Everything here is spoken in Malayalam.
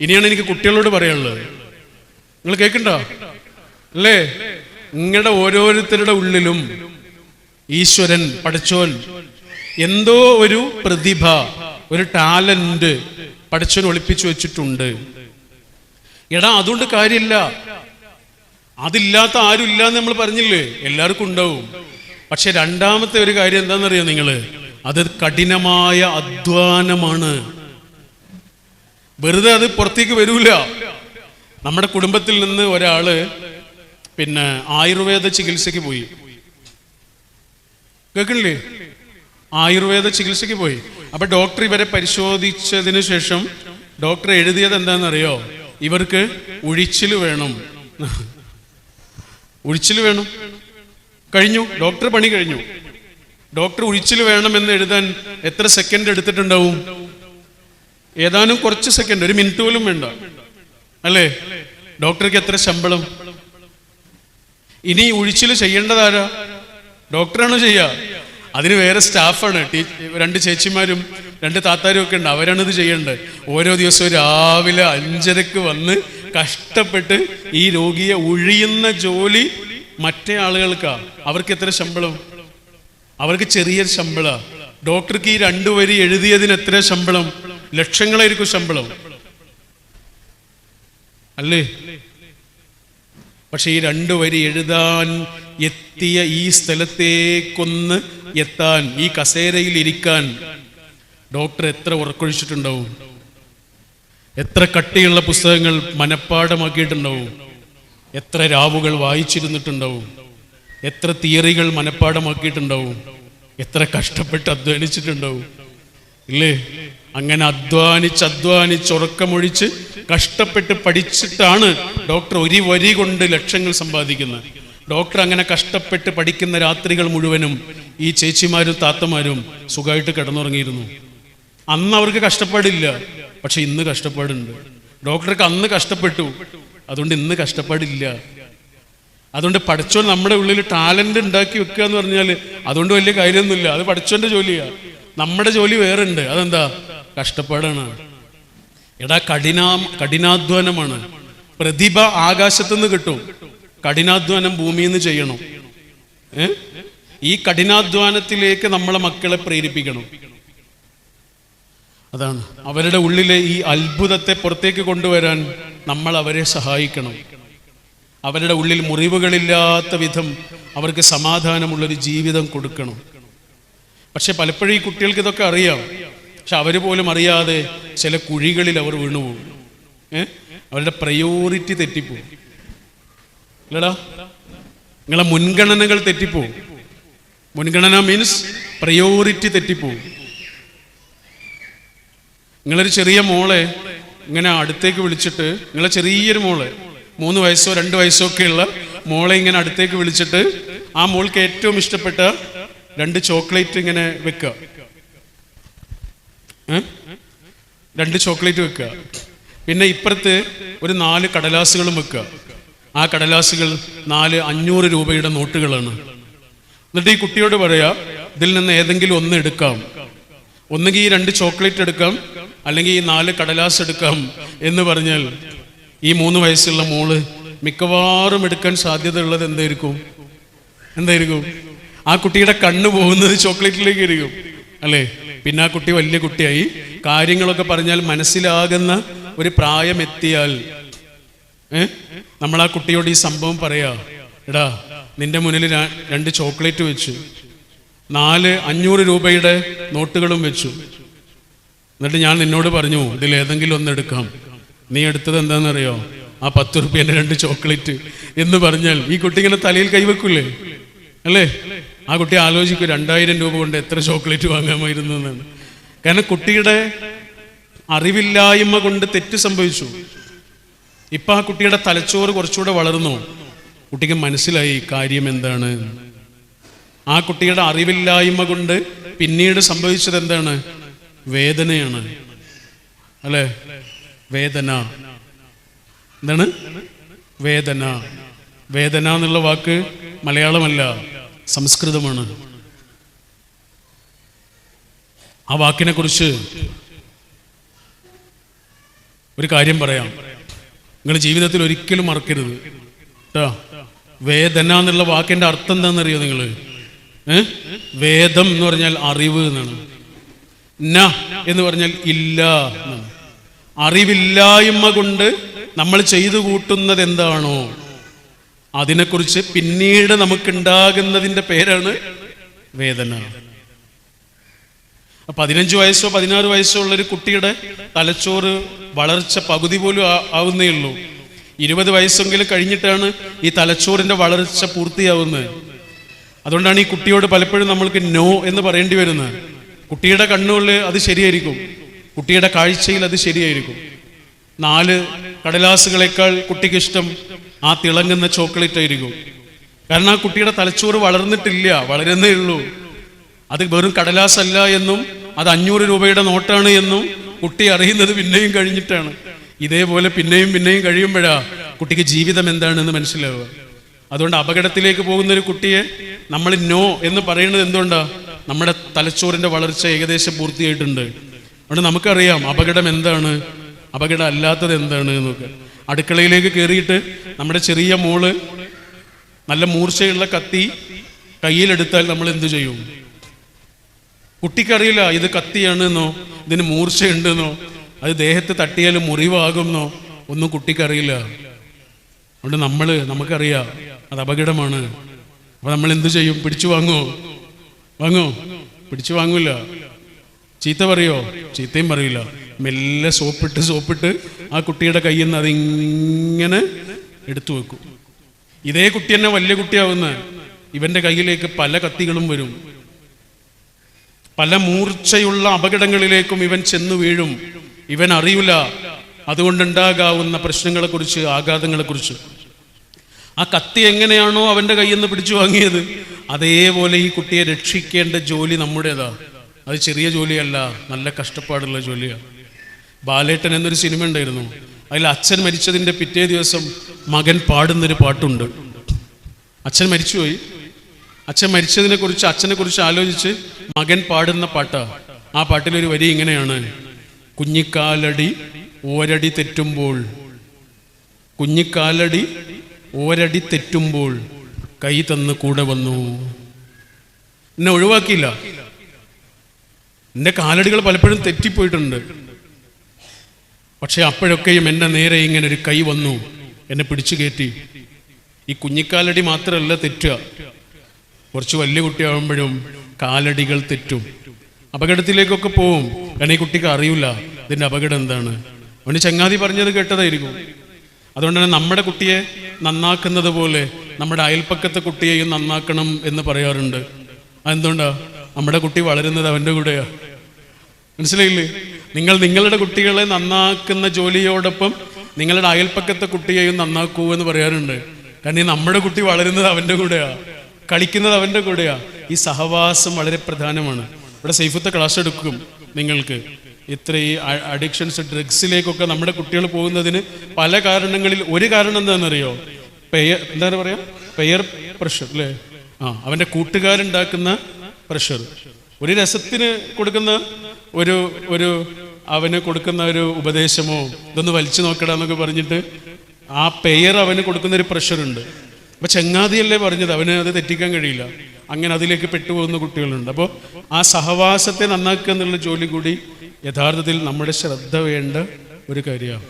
ഇനിയാണ് എനിക്ക് കുട്ടികളോട് പറയാനുള്ളത്. നിങ്ങൾ കേൾക്കണ്ടോ? അല്ലേ? നിങ്ങളുടെ ഓരോരുത്തരുടെ ഉള്ളിലും ഈശ്വരൻ പഠിച്ചോൻ എന്തോ ഒരു പ്രതിഭ ഒരു ടാലന്റ് പഠിച്ചോൻ ഒളിപ്പിച്ചു വെച്ചിട്ടുണ്ട്. എടാ അതുകൊണ്ട് കാര്യമില്ല. അതില്ലാത്ത ആരും ഇല്ല എന്ന് നമ്മൾ പറഞ്ഞില്ലേ? എല്ലാവർക്കും ഉണ്ടാവും. പക്ഷെ രണ്ടാമത്തെ ഒരു കാര്യം എന്താണെന്നറിയോ നിങ്ങൾ? അത് കഠിനമായ അധ്വാനമാണ്. വെറുതെ അത് പുറത്തേക്ക് വരൂല. നമ്മുടെ കുടുംബത്തിൽ നിന്ന് ഒരാൾ പിന്നെ ആയുർവേദ ചികിത്സയ്ക്ക് പോയി. കേൾക്കണില്ലേ ആയുർവേദ ചികിത്സയ്ക്ക് പോയി. അപ്പൊ ഡോക്ടർ ഇവരെ പരിശോധിച്ചതിന് ശേഷം ഡോക്ടർ എഴുതിയത് എന്താണെന്നറിയോ? ഇവർക്ക് ഉഴിച്ചിൽ വേണം. ഉഴിച്ചിൽ വേണം. കഴിഞ്ഞു. ഡോക്ടർ പണി കഴിഞ്ഞു. ഡോക്ടർ ഉഴിച്ചിൽ വേണം എന്ന് എഴുതാൻ എത്ര സെക്കൻഡ് എടുത്തിട്ടുണ്ടാവും? ഏതാനും കുറച്ച് സെക്കൻഡ് ഒരു മിനിറ്റ് പോലും വേണ്ട. അല്ലേ? ഡോക്ടർക്ക് എത്ര ശമ്പളം? ഇനി ഒഴിച്ചിൽ ചെയ്യേണ്ടതാരാ ഡോക്ടറാണ് ചെയ്യുക അതിന് വേറെ സ്റ്റാഫാണ് രണ്ട് ചേച്ചിമാരും രണ്ട് താത്താരും ഒക്കെ ഉണ്ട്. അവരാണ് ഇത് ചെയ്യേണ്ടത്. ഓരോ ദിവസവും രാവിലെ അഞ്ചരക്ക് വന്ന് കഷ്ടപ്പെട്ട് ഈ രോഗിയെ ഒഴിയുന്ന ജോലി മറ്റേ ആളുകൾക്കാണ് അവർക്ക് എത്ര ശമ്പളം? അവർക്ക് ചെറിയ ശമ്പള. ഡോക്ടർക്ക് ഈ രണ്ടു വരി എഴുതിയതിന് എത്ര ശമ്പളം? ലക്ഷങ്ങളായിരിക്കും ശമ്പളം. അല്ലേ? പക്ഷെ ഈ രണ്ടു വരി എഴുതാൻ എത്തിയ ഈ സ്ഥലത്തേക്കൊന്ന് എത്താൻ ഈ കസേരയിൽ ഇരിക്കാൻ ഡോക്ടർ എത്ര ഉറക്കൊഴിച്ചിട്ടുണ്ടാവും? എത്ര കട്ടിയുള്ള പുസ്തകങ്ങൾ മനഃപ്പാടമാക്കിയിട്ടുണ്ടാവും എത്ര രാവുകൾ വായിച്ചിരുന്നിട്ടുണ്ടാവും? എത്ര തിയറികൾ മനഃപ്പാടമാക്കിയിട്ടുണ്ടാവും എത്ര കഷ്ടപ്പെട്ട് അധ്വാനിച്ചിട്ടുണ്ടാവും? ഇല്ലേ? അങ്ങനെ അധ്വാനിച്ച് അധ്വാനിച്ച് ഉറക്കമൊഴിച്ച് കഷ്ടപ്പെട്ട് പഠിച്ചിട്ടാണ് ഡോക്ടർ ഒരു വരി കൊണ്ട് ലക്ഷങ്ങൾ സമ്പാദിക്കുന്നത്. ഡോക്ടർ അങ്ങനെ കഷ്ടപ്പെട്ട് പഠിക്കുന്ന രാത്രികൾ മുഴുവനും ഈ ചേച്ചിമാരും താത്തമാരും സുഖമായിട്ട് കിടന്നുറങ്ങിയിരുന്നു. അന്ന് അവർക്ക് കഷ്ടപ്പാടില്ല. പക്ഷെ ഇന്ന് കഷ്ടപ്പാടുണ്ട്. ഡോക്ടർക്ക് അന്ന് കഷ്ടപ്പെട്ടു. അതുകൊണ്ട് ഇന്ന് കഷ്ടപ്പാടില്ല. അതുകൊണ്ട് പഠിച്ചോ നമ്മുടെ ഉള്ളിൽ ടാലന്റ് ഉണ്ടാക്കി വെക്കുക എന്ന് പറഞ്ഞാൽ അതുകൊണ്ട് വലിയ കാര്യമൊന്നുമില്ല. അത് പഠിച്ചോന്റെ ജോലിയാണ് നമ്മുടെ ജോലി വേറെ ഉണ്ട് അതെന്താ? കഷ്ടപ്പാടാണ്. എടാ കഠിനാ കഠിനാധ്വാനമാണ്. പ്രതിഭ ആകാശത്തു നിന്ന് കിട്ടും. കഠിനാധ്വാനം ഭൂമിയിൽ നിന്ന് ചെയ്യണം ഈ കഠിനാധ്വാനത്തിലേക്ക് നമ്മളെ മക്കളെ പ്രേരിപ്പിക്കണം. അതാണ്. അവരുടെ ഉള്ളിലെ ഈ അത്ഭുതത്തെ പുറത്തേക്ക് കൊണ്ടുവരാൻ നമ്മൾ അവരെ സഹായിക്കണം. അവരുടെ ഉള്ളിൽ മുറിവുകളില്ലാത്ത വിധം അവർക്ക് സമാധാനമുള്ളൊരു ജീവിതം കൊടുക്കണം. പക്ഷെ പലപ്പോഴും ഈ കുട്ടികൾക്ക് ഇതൊക്കെ അറിയാം. പക്ഷെ അവർ പോലും അറിയാതെ ചില കുഴികളിൽ അവർ വീണുപോകും അവരുടെ പ്രയോറിറ്റി തെറ്റിപ്പോവും. ഇല്ലടാ. നിങ്ങളെ മുൻഗണനകൾ തെറ്റിപ്പോവും. മുൻഗണന മീൻസ് പ്രയോറിറ്റി തെറ്റിപ്പോവും. നിങ്ങളൊരു ചെറിയ മോളെ ഇങ്ങനെ അടുത്തേക്ക് വിളിച്ചിട്ട് നിങ്ങളെ ചെറിയൊരു മോളെ മൂന്ന് വയസ്സോ രണ്ട് വയസ്സോ ഒക്കെയുള്ള മോളെ ഇങ്ങനെ അടുത്തേക്ക് വിളിച്ചിട്ട് ആ മോൾക്ക് ഏറ്റവും ഇഷ്ടപ്പെട്ട രണ്ട് ചോക്ലേറ്റ് ഇങ്ങനെ വെക്കുക? രണ്ട് ചോക്ലേറ്റ് വെക്കുക. പിന്നെ ഇപ്പുറത്ത് ഒരു നാല് കടലാസുകളും വെക്കുക. ആ കടലാസുകൾ നാല് അഞ്ഞൂറ് രൂപയുടെ നോട്ടുകളാണ്. എന്നിട്ട് ഈ കുട്ടിയോട് പറയാ ഇതിൽ നിന്ന് ഏതെങ്കിലും ഒന്ന് എടുക്കാം. ഒന്നുകിൽ ഈ രണ്ട് ചോക്ലേറ്റ് എടുക്കാം അല്ലെങ്കിൽ ഈ നാല് കടലാസ് എടുക്കാം. എന്ന് പറഞ്ഞാൽ ഈ മൂന്ന് വയസ്സുള്ള മോൾ മിക്കവാറും എടുക്കാൻ സാധ്യതയുള്ളത് എന്തായിരിക്കും? എന്തായിരിക്കും? ആ കുട്ടിയുടെ കണ്ണ് പോകുന്നത് ചോക്ലേറ്റിലേക്ക് ഇരിക്കും അല്ലേ? പിന്നെ ആ കുട്ടി വലിയ കുട്ടിയായി. കാര്യങ്ങളൊക്കെ പറഞ്ഞാൽ മനസ്സിലാകുന്ന ഒരു പ്രായം എത്തിയാൽ ഏ? നമ്മൾ ആ കുട്ടിയോട് ഈ സംഭവം പറയാ. എടാ നിന്റെ മുന്നിൽ രണ്ട് ചോക്ലേറ്റ് വെച്ചു. നാല് അഞ്ഞൂറ് രൂപയുടെ നോട്ടുകളും വെച്ചു. എന്നിട്ട് ഞാൻ നിന്നോട് പറഞ്ഞു ഇതിൽ ഏതെങ്കിലും ഒന്ന് എടുക്കാം. നീ എടുത്തത് എന്താണെന്നറിയോ? ആ പത്ത് റുപ്യന്റെ രണ്ട് ചോക്ലേറ്റ്. എന്ന് പറഞ്ഞാൽ ഈ കുട്ടി ഇങ്ങനെ തലയിൽ കൈവെക്കൂലേ? അല്ലേ? ആ കുട്ടി ആലോചിക്കും രണ്ടായിരം രൂപ കൊണ്ട് എത്ര ചോക്ലേറ്റ് വാങ്ങാമായിരുന്നു എന്നാണ് കാരണം കുട്ടിയുടെ അറിവില്ലായ്മ കൊണ്ട് തെറ്റ് സംഭവിച്ചു. ഇപ്പൊ ആ കുട്ടിയുടെ തലച്ചോറ് കുറച്ചുകൂടെ വളർന്നു. കുട്ടിക്ക് മനസ്സിലായി കാര്യം എന്താണ്. ആ കുട്ടിയുടെ അറിവില്ലായ്മ കൊണ്ട് പിന്നീട് സംഭവിച്ചത് എന്താണ്? വേദനയാണ്. അല്ലേ? വേദന. എന്താണ്? വേദന. വേദന എന്നുള്ള വാക്ക് മലയാളമല്ല. സംസ്കൃതമാണ്. ആ വാക്കിനെ കുറിച്ച് ഒരു കാര്യം പറയാം. നിങ്ങൾ ജീവിതത്തിൽ ഒരിക്കലും മറക്കരുത്. കേട്ടോ വേദന എന്നുള്ള വാക്കിന്റെ അർത്ഥം എന്താണെന്നറിയോ നിങ്ങൾ വേദം എന്ന് പറഞ്ഞാൽ അറിവ് എന്നാണ്. ന എന്ന് പറഞ്ഞാൽ ഇല്ല എന്നാണ്. അറിവില്ലായ്മ കൊണ്ട് നമ്മൾ ചെയ്തു കൂട്ടുന്നത് എന്താണോ? അതിനെക്കുറിച്ച് പിന്നീട് നമുക്കുണ്ടാകുന്നതിന്റെ പേരാണ് വേദന. പതിനഞ്ച് വയസ്സോ പതിനാറ് വയസ്സോ ഉള്ള ഒരു കുട്ടിയുടെ തലച്ചോറ് വളർച്ച പകുതി പോലും ആവുന്നേ ഉള്ളൂ. ഇരുപത് വയസ്സെങ്കിലും കഴിഞ്ഞിട്ടാണ് ഈ തലച്ചോറിന്റെ വളർച്ച പൂർത്തിയാവുന്നത്. അതുകൊണ്ടാണ് ഈ കുട്ടിയോട് പലപ്പോഴും നമ്മൾക്ക് നോ എന്ന് പറയേണ്ടി വരുന്നത്. കുട്ടിയുടെ കണ്ണുകളിൽ അത് ശരിയായിരിക്കും. കുട്ടിയുടെ കാഴ്ചയിൽ അത് ശരിയായിരിക്കും. നാല് കടലാസുകളേക്കാൾ കുട്ടിക്ക് ഇഷ്ടം ആ തിളങ്ങുന്ന ചോക്ലേറ്റ് ആയിരിക്കും. കാരണം ആ കുട്ടിയുടെ തലച്ചോറ് വളർന്നിട്ടില്ല വളരുന്നേ ഉള്ളൂ. അത് വെറും കടലാസല്ല എന്നും അത് അഞ്ഞൂറ് രൂപയുടെ നോട്ടാണ് എന്നും കുട്ടി അറിയുന്നത് പിന്നെയും കഴിഞ്ഞിട്ടാണ്. ഇതേപോലെ പിന്നെയും പിന്നെയും കഴിയുമ്പോഴാ കുട്ടിക്ക് ജീവിതം എന്താണെന്ന് മനസ്സിലാവുക. അതുകൊണ്ട് അപകടത്തിലേക്ക് പോകുന്ന ഒരു കുട്ടിയെ നമ്മൾ നോ എന്ന് പറയുന്നത് എന്തുകൊണ്ടാ? നമ്മുടെ തലച്ചോറിന്റെ വളർച്ച ഏകദേശം പൂർത്തിയായിട്ടുണ്ട്. അതുകൊണ്ട് നമുക്കറിയാം അപകടം എന്താണ് അപകടം അല്ലാത്തത് എന്താണ് എന്നൊക്കെ. അടുക്കളയിലേക്ക് കയറിയിട്ട് നമ്മുടെ ചെറിയ മോൾ നല്ല മൂർച്ചയുള്ള കത്തി കയ്യിലെടുത്താൽ നമ്മൾ എന്തു ചെയ്യും? കുട്ടിക്കറിയില്ല ഇത് കത്തിയാണെന്നോ ഇതിന് മൂർച്ചയുണ്ടെന്നോ അത് ദേഹത്ത് തട്ടിയാൽ മുറിവാകുമെന്നോ ഒന്നും കുട്ടിക്കറിയില്ല. അതുകൊണ്ട് നമ്മൾ നമുക്കറിയാം അത് അപകടമാണ്. അപ്പൊ നമ്മൾ എന്തു ചെയ്യും? പിടിച്ചു വാങ്ങോ? വാങ്ങോ? പിടിച്ചു വാങ്ങൂല. ചീത്ത പറയോ? ചീത്തയും പറയില്ല. മെല്ലെ സോപ്പിട്ട് സോപ്പിട്ട് ആ കുട്ടിയുടെ കയ്യിൽ നിന്ന് അതിങ്ങനെ എടുത്തു വെക്കും. ഇതേ കുട്ടി തന്നെ വലിയ കുട്ടിയാവുന്ന ഇവന്റെ കയ്യിലേക്ക് പല കത്തികളും വരും. പല മൂർച്ചയുള്ള അപകടങ്ങളിലേക്കും ഇവൻ ചെന്നു വീഴും. ഇവൻ അറിയില്ല അതുകൊണ്ടുണ്ടാകാവുന്ന പ്രശ്നങ്ങളെക്കുറിച്ച് ആഘാതങ്ങളെക്കുറിച്ച്. ആ കത്തി എങ്ങനെയാണോ അവന്റെ കയ്യിൽ നിന്ന് പിടിച്ചു വാങ്ങിയത് അതേപോലെ ഈ കുട്ടിയെ രക്ഷിക്കേണ്ട ജോലി നമ്മുടേതാ. അത് ചെറിയ ജോലിയല്ല നല്ല കഷ്ടപ്പാടുള്ള ജോലിയാണ് ബാലേട്ടൻ എന്നൊരു സിനിമ ഉണ്ടായിരുന്നു. അതിൽ അച്ഛൻ മരിച്ചതിന്റെ പിറ്റേ ദിവസം മകൻ പാടുന്നൊരു പാട്ടുണ്ട്. അച്ഛൻ മരിച്ചുപോയി. അച്ഛൻ മരിച്ചതിനെ കുറിച്ച് അച്ഛനെ കുറിച്ച് ആലോചിച്ച് മകൻ പാടുന്ന പാട്ടാ. ആ പാട്ടിലൊരു വരി ഇങ്ങനെയാണ്. കുഞ്ഞിക്കാലടി ഓരടി തെറ്റുമ്പോൾ കുഞ്ഞിക്കാലടി ഓരടി തെറ്റുമ്പോൾ കൈ തന്ന് കൂടെ വന്നു. എന്നെ ഒഴിവാക്കിയില്ല. എന്റെ കാലടികൾ പലപ്പോഴും തെറ്റിപ്പോയിട്ടുണ്ട്. പക്ഷെ അപ്പോഴൊക്കെയും എന്റെ നേരെ ഇങ്ങനെ ഒരു കൈ വന്നു എന്നെ പിടിച്ചു കയറ്റി. ഈ കുഞ്ഞിക്കാലടി മാത്രമല്ല തെറ്റുക. കുറച്ച് വലിയ കുട്ടിയാകുമ്പോഴും കാലടികൾ തെറ്റും. അപകടത്തിലേക്കൊക്കെ പോവും കാരണം ഈ കുട്ടിക്ക് അറിയില്ല ഇതിന്റെ അപകടം എന്താണ്. അവന് ചങ്ങാതി പറഞ്ഞത് കേട്ടതായിരിക്കും. അതുകൊണ്ട് തന്നെ നമ്മുടെ കുട്ടിയെ നന്നാക്കുന്നത് പോലെ നമ്മുടെ അയൽപ്പക്കത്തെ കുട്ടിയെയും നന്നാക്കണം എന്ന് പറയാറുണ്ട്. അതെന്തുകൊണ്ടാ? നമ്മുടെ കുട്ടി വളരുന്നത് അവന്റെ കൂടെയാ. മനസ്സിലായില്ലേ? നിങ്ങൾ നിങ്ങളുടെ കുട്ടികളെ നന്നാക്കുന്ന ജോലിയോടൊപ്പം നിങ്ങളുടെ അയൽപ്പക്കത്തെ കുട്ടിയെയും നന്നാക്കൂ എന്ന് പറയാറുണ്ട്. കാരണം നമ്മുടെ കുട്ടി വളരുന്നത് അവന്റെ കൂടെയാ. കളിക്കുന്നത് അവന്റെ കൂടെയാ. ഈ സഹവാസം വളരെ പ്രധാനമാണ്. ഇവിടെ സൈഫത്തെ ക്ലാസ് എടുക്കും നിങ്ങൾക്ക്. ഇത്ര ഈ അഡിക്ഷൻസ് ഡ്രഗ്സിലേക്കൊക്കെ നമ്മുടെ കുട്ടികൾ പോകുന്നതിന് പല കാരണങ്ങളിൽ ഒരു കാരണം എന്താണെന്നറിയോ? പെയർ എന്താണ് പറയാ? പെയർ പ്രഷർ അല്ലേ? ആ അവന്റെ കൂട്ടുകാരുണ്ടാക്കുന്ന പ്രഷർ ഒരു രസത്തിന് കൊടുക്കുന്ന ഒരു ഒരു അവന് കൊടുക്കുന്ന ഒരു ഉപദേശമോ ഇതൊന്ന് വലിച്ചു നോക്കടാ എന്നൊക്കെ പറഞ്ഞിട്ട് ആ പെയർ അവന് കൊടുക്കുന്ന ഒരു പ്രഷറുണ്ട് അപ്പൊ ചങ്ങാതിയല്ലേ പറഞ്ഞത് അവന് അത് തെറ്റിക്കാൻ കഴിയില്ല. അങ്ങനെ അതിലേക്ക് പെട്ടുപോകുന്ന കുട്ടികളുണ്ട്. അപ്പോൾ ആ സഹവാസത്തെ നന്നാക്കുക എന്നുള്ള ജോലി കൂടി യഥാർത്ഥത്തിൽ നമ്മുടെ ശ്രദ്ധ വേണ്ട ഒരു കാര്യമാണ്.